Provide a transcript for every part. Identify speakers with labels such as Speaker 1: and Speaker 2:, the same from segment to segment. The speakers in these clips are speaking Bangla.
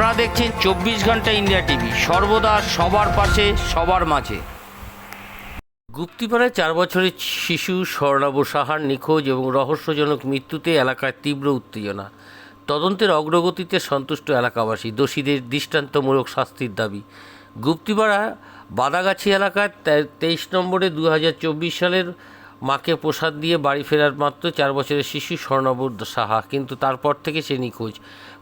Speaker 1: আপনারা দেখছেন চব্বিশ ঘণ্টা ইন্ডিয়া টিভি। সর্বদা সবার পাশে, সবার মাঝে। গুপ্তিপাড়ায় চার বছরের শিশু স্বর্ণাব সাহার নিখোঁজ এবং রহস্যজনক মৃত্যুতে এলাকায় তীব্র উত্তেজনা। তদন্তের অগ্রগতিতে সন্তুষ্ট এলাকাবাসী। দোষীদের দৃষ্টান্তমূলক শাস্তির দাবি। গুপ্তিপাড়া বাদাগাছি এলাকায় তেইশ নম্বরে দু হাজার চব্বিশ সালের মাকে প্রসাদ দিয়ে বাড়ি ফেরার মাত্র চার বছরের শিশু স্বর্ণবুদ্ধ সাহা, কিন্তু তারপর থেকে সে নিখোঁজ।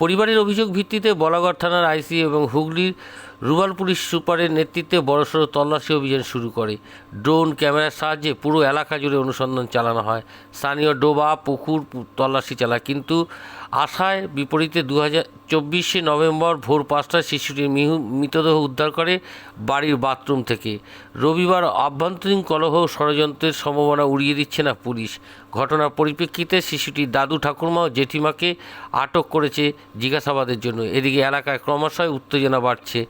Speaker 1: পরিবারের অভিযোগ ভিত্তিতে বলাগড় থানার আইসি এবং হুগলির রুরাল পুলিশ সুপারের নেতৃত্বে বড়সড় তল্লাশি অভিযান শুরু করে। ড্রোন ক্যামেরার সাহায্যে পুরো এলাকা জুড়ে অনুসন্ধান চালানো হয়। স্থানীয় ডোবা, পুকুর তল্লাশি চালায়। কিন্তু আশায় বিপরীতে দু হাজার চব্বিশে নভেম্বর ভোর পাঁচটায় শিশুটির মিহু- মৃতদেহ উদ্ধার করে বাড়ির বাথরুম থেকে। রবিবার আভ্যন্তরীণ কলহ ষড়যন্ত্রের সম্ভাবনা উড়িয়ে দিচ্ছে না পুলিশ। ঘটনার পরিপ্রেক্ষিতে শিশুটির দাদু ঠাকুরমা ও জেঠিমাকে আটক করেছে জিজ্ঞাসাবাদের জন্য। এদিকে এলাকায় ক্রমশই উত্তেজনা বাড়ছে।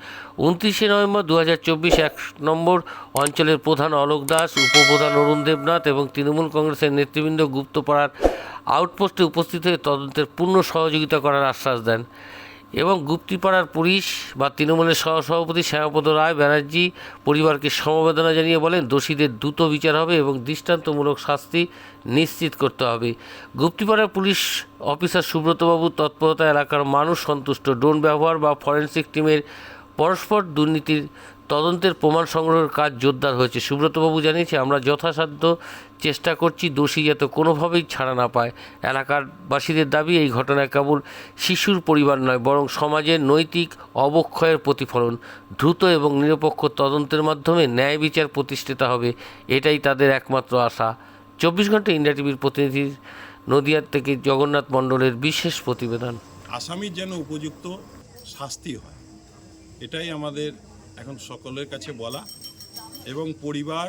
Speaker 1: উনত্রিশে নভেম্বর দু হাজার এক নম্বর অঞ্চলের প্রধান অলোক দাস, উপপ্রধান অরুণ দেবনাথ এবং তৃণমূল কংগ্রেসের নেতৃবৃন্দ গুপ্তপাড়ার আউটপোস্টে উপস্থিত হয়ে তদন্তের পূর্ণ সহযোগিতা করার আশ্বাস দেন। এবং গুপ্তিপাড়ার পুলিশ বা তৃণমূলের সহসভাপতি শ্যামাপদ রায় ব্যানার্জি পরিবারকে সমবেদনা জানিয়ে বলেন, দোষীদের দ্রুত বিচার হবে এবং দৃষ্টান্তমূলক শাস্তি নিশ্চিত করতে হবে। গুপ্তিপাড়ার পুলিশ অফিসার সুব্রতবাবুর তৎপরতা, এলাকার মানুষ সন্তুষ্ট, ড্রোন ব্যবহার বা ফরেনসিক টিমের পরস্পর দুর্নীতির তদন্তের প্রমাণ সংগ্রহের কাজ জোরদার হয়েছে। সুব্রতবাবু জানিয়েছে, আমরা যথাসাধ্য চেষ্টা করছি, দোষী যাতে কোনোভাবেই ছাড়া না পায়। এলাকার বাসীদের দাবি, এই ঘটনায় কেবল শিশুর পরিবার নয়, বরং সমাজের নৈতিক অবক্ষয়ের প্রতিফলন। দ্রুত এবং নিরপেক্ষ তদন্তের মাধ্যমে ন্যায় বিচার প্রতিষ্ঠিত হবে, এটাই তাদের একমাত্র আশা। চব্বিশ ঘণ্টা ইন্ডিয়া টিভির প্রতিনিধি নদিয়ার থেকে জগন্নাথ মণ্ডলের বিশেষ প্রতিবেদন।
Speaker 2: আসামির যেন উপযুক্ত শাস্তি হয়, এটাই আমাদের এখন সকলের কাছে বলা এবং পরিবার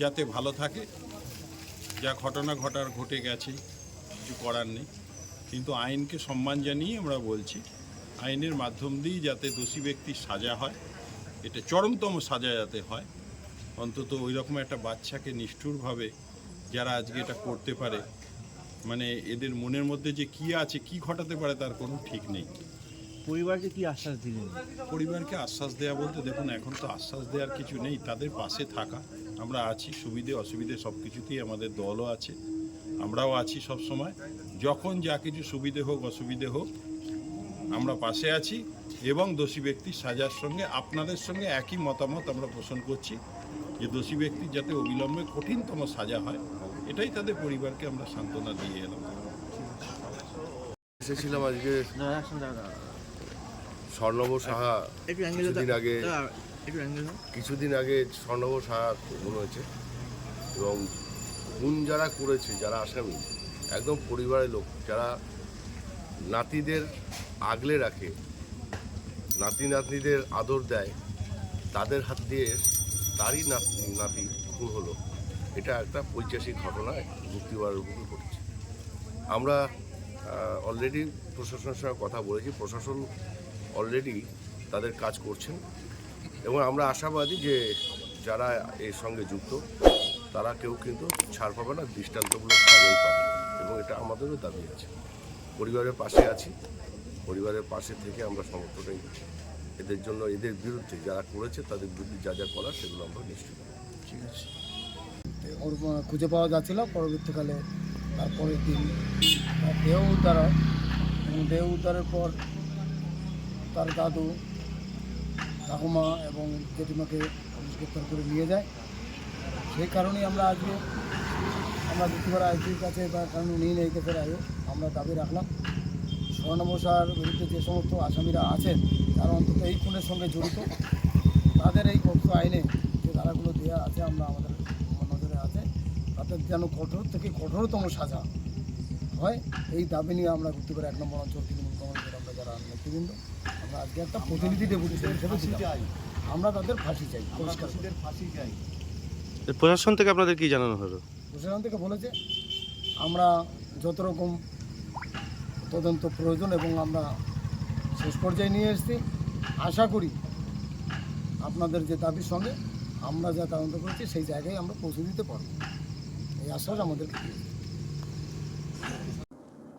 Speaker 2: যাতে ভালো থাকে, যা ঘটনা ঘটার ঘটে গেছে, কিছু করার নেই। কিন্তু আইনকে সম্মান জানিয়ে আমরা বলছি, আইনের মাধ্যম দিয়েই যাতে দোষী ব্যক্তির সাজা হয়, এটা চরমতম সাজা যাতে হয়। অন্তত ওই রকম একটা বাচ্চাকে নিষ্ঠুরভাবে যারা আজকে এটা করতে পারে মানে এদের মনের মধ্যে যে কি আছে, কি ঘটাতে পারে তার কোনো ঠিক নেই।
Speaker 3: পরিবারকে কি আশ্বাস দিলেন?
Speaker 2: পরিবারকে আশ্বাস দেওয়া বলতে দেখুন এখন তো আশ্বাস দেওয়ার কিছু নেই। তাদের পাশে থাকা আমরা আছি সুবিধে অসুবিধে সব কিছুতেই আমাদের দলও আছে। আমরাও আছি সব সময়। যখন যা কিছু সুবিধে হোক অসুবিধে হোক আমরা পাশে আছি এবং দোষী ব্যক্তির সাজার সঙ্গে আপনাদের সঙ্গে একই মতামত আমরা পোষণ করছি যে দোষী ব্যক্তির যাতে অবিলম্বে কঠিনতম সাজা হয় এটাই তাদের পরিবারকে আমরা সান্ত্বনা দিয়ে এলাম।
Speaker 4: এসেছিলাম আজকে। স্বর্ণব সাহা কিছুদিন আগে কিছুদিন আগে স্বর্ণব সাহা খুন হয়েছে এবং খুন যারা করেছে যারা আসামি একদম পরিবারের লোক যারা নাতিদের আগলে রাখে নাতি নাতনিদের আদর দেয় তাদের হাত দিয়ে তারই নাতি নাতি খুন হলো। এটা একটা ঐতিহাসিক ঘটনায় মুক্তিবার বুকে ঘটেছে। আমরা অলরেডি প্রশাসনের সঙ্গে কথা বলেছি। প্রশাসন অলরেডি তাদের কাজ করছেন। এবং আমরা আশাবাদী যে যারা এর সঙ্গে যুক্ত, তারা কেউ কিন্তু ছাড় পাবে না, দৃষ্টান্তমূলক সাজাই পাবে। এবং এটা আমাদেরও দাবি আছে। পরিবারের পাশে আছি। পরিবারের পাশে থেকে আমরা সমর্থনই এদের জন্য, এদের বিরুদ্ধে যারা করেছে, তাদের বিরুদ্ধে যা যা করার সেগুলো আমরা নিশ্চিত। ঠিক আছে।
Speaker 5: ওর খুঁজে পাওয়া যাচ্ছিল, পরবর্তীকালে তারপরের দিন, দেহ উদ্ধার হয়। দেহ উদ্ধারের পর তার দাদু, ঠাকুমা এবং জেঠিমাকে পুলিশ গ্রেপ্তার করে নিয়ে যায়। সেই কারণেই আমরা আজকে, আমরা দ্বিতীয়বার আইসির কাছে বা কারণ নিয়ে এই কেসের আগে আমরা দাবি রাখলাম। স্বর্ণমশার বিরুদ্ধে যে সমস্ত আসামিরা আছেন, তারা অন্তত এই খুনের সঙ্গে জড়িত। তাদের এই পক্ষ আইনে যে ধারাগুলো দেওয়া আছে, আমরা আমাদের নজরে আছে তাদের যেন কঠোর থেকে কঠোরতম সাজা হয়। এই দাবি নিয়ে আমরা ঘুরতে পারি এক নম্বর অঞ্চল তৃণমূল কংগ্রেসের আমরা যারা নেতৃবৃন্দ আমরা আজকে একটা প্রতিনিধি ডেপুটেশন হিসেবে দিলাম। আমরা তাদের ফাঁসি চাই। পরিষ্কার করে।
Speaker 3: প্রশাসন থেকে আপনাদের কি জানানো হলো?
Speaker 5: প্রশাসন থেকে বলেছে আমরা যত রকম তদন্ত প্রয়োজন এবং আমরা শেষ পর্যায়ে নিয়ে এসেছি। আশা করি আপনাদের যে দাবির সঙ্গে আমরা যা তদন্ত করেছি সেই জায়গায় আমরা পৌঁছে দিতে পারব। এই আশ্বাস আমাদের দিয়েছে।